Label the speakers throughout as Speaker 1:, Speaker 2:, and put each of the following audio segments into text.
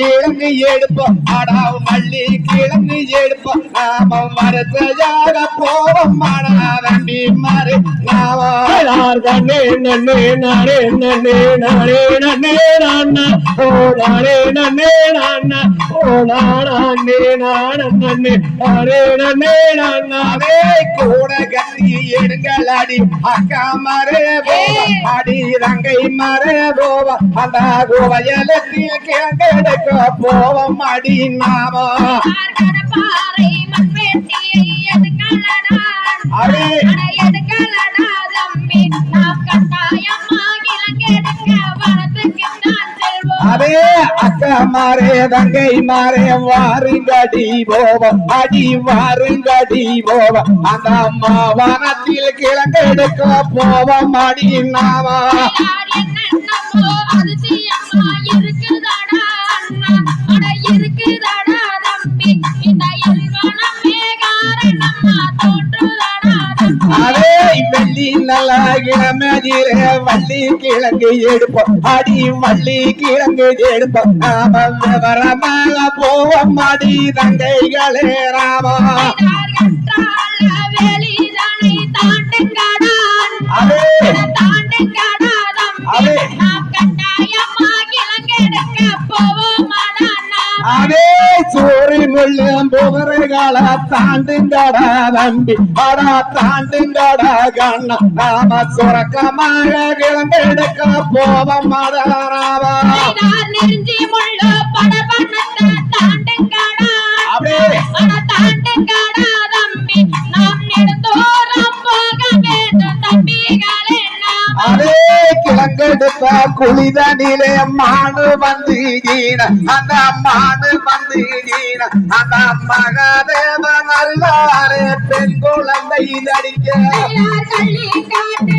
Speaker 1: நன்னே
Speaker 2: நன்னே நன்னே நன்னே நன்னே நானா நன்னே நானா நன்னே நன்னே நானா
Speaker 1: கிழங்கு எடுப்போம் அடா மல்லி கிழங்கு எடுப்போம் நாம மரத்தையாக போவோம். மடா தம்பி மாறு நாம
Speaker 2: நார் கண்ணே நன்னே நாரே நன்னே நாரே நன்னே நானா ஓ நாரே நன்னே நானா ஓ நானே நானன் நன்னே நாரே நன்னே நானா
Speaker 1: அதே கூட கட்டி எடுங்கள் அடி. அக்கா மரே போவா அடி தங்கை மரே போவா அந்த கோவையலத்தில் போவோம் அடி நாம
Speaker 3: பாறை மண்வெட்டியை
Speaker 1: அதே அக்கா மாறே தங்கை மாறே வாருங்கடி போவோம் அடி வாருங்கடி போவோம் அந்த அம்மா வனத்தில் கிழங்கெடுக்க போவோம் அடி நாம வெள்ளி நல்லா வள்ளி கிழங்கு எடுப்போம் அடி வள்ளி கிழங்கு எடுப்போம் நாம விவரமாக போவோம் அடி தங்கைகளே ராமா.
Speaker 3: யார் தாண்டுங்கடா தம்பி
Speaker 1: அடா தாண்டுங்கடா கண்ணா. நாம சுரக்கமாக கிழங்கெடுக்க போவோம்
Speaker 3: கைதார் நெருஞ்சி முள்ளு தாண்டுங்கடா.
Speaker 1: அப்படியே.
Speaker 3: அட தாண்டுங்கடா தம்பி நாம் நெடுந்தோறும் போக வேண்டும் தம்பிகளே நாம்.
Speaker 1: அதே கிழங்கெடுத்த குளிதனிலே மானு வந்து அந்த மானு வந்து ஈன அந்த மகாதேவ நல்லாரே பெண் குழந்தை நடிக்க.
Speaker 3: கையார் கள்ளி காட்டு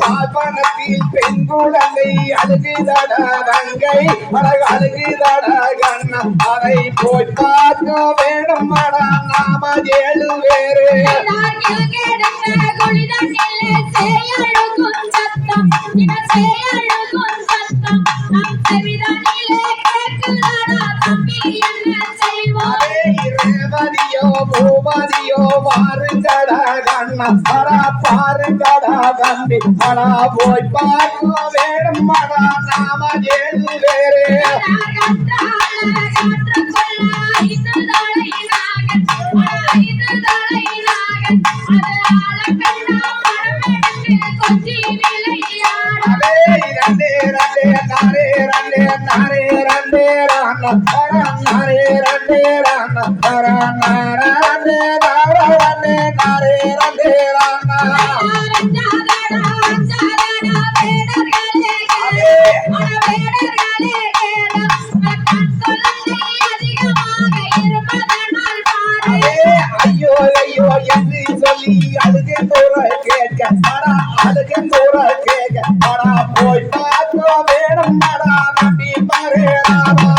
Speaker 1: பால்வனத்தில் பெண் குழந்தை கண்ணா அதை போய் பார்க்க ஏழு பேரு பூமதியோ பாருங்கடா கண்ணா. பாருங்கடா தம்பி. அடா போய் பார்க்க வேணும் அடா நாம ஏழு பேரு அதே இரண்டே என்று சொல்லி அழுகை தோற கேட்க அடா அழுகை தோற கேட்க அடா போய் பார்க்க வேணும் அடா நம்பி பாரு ராமா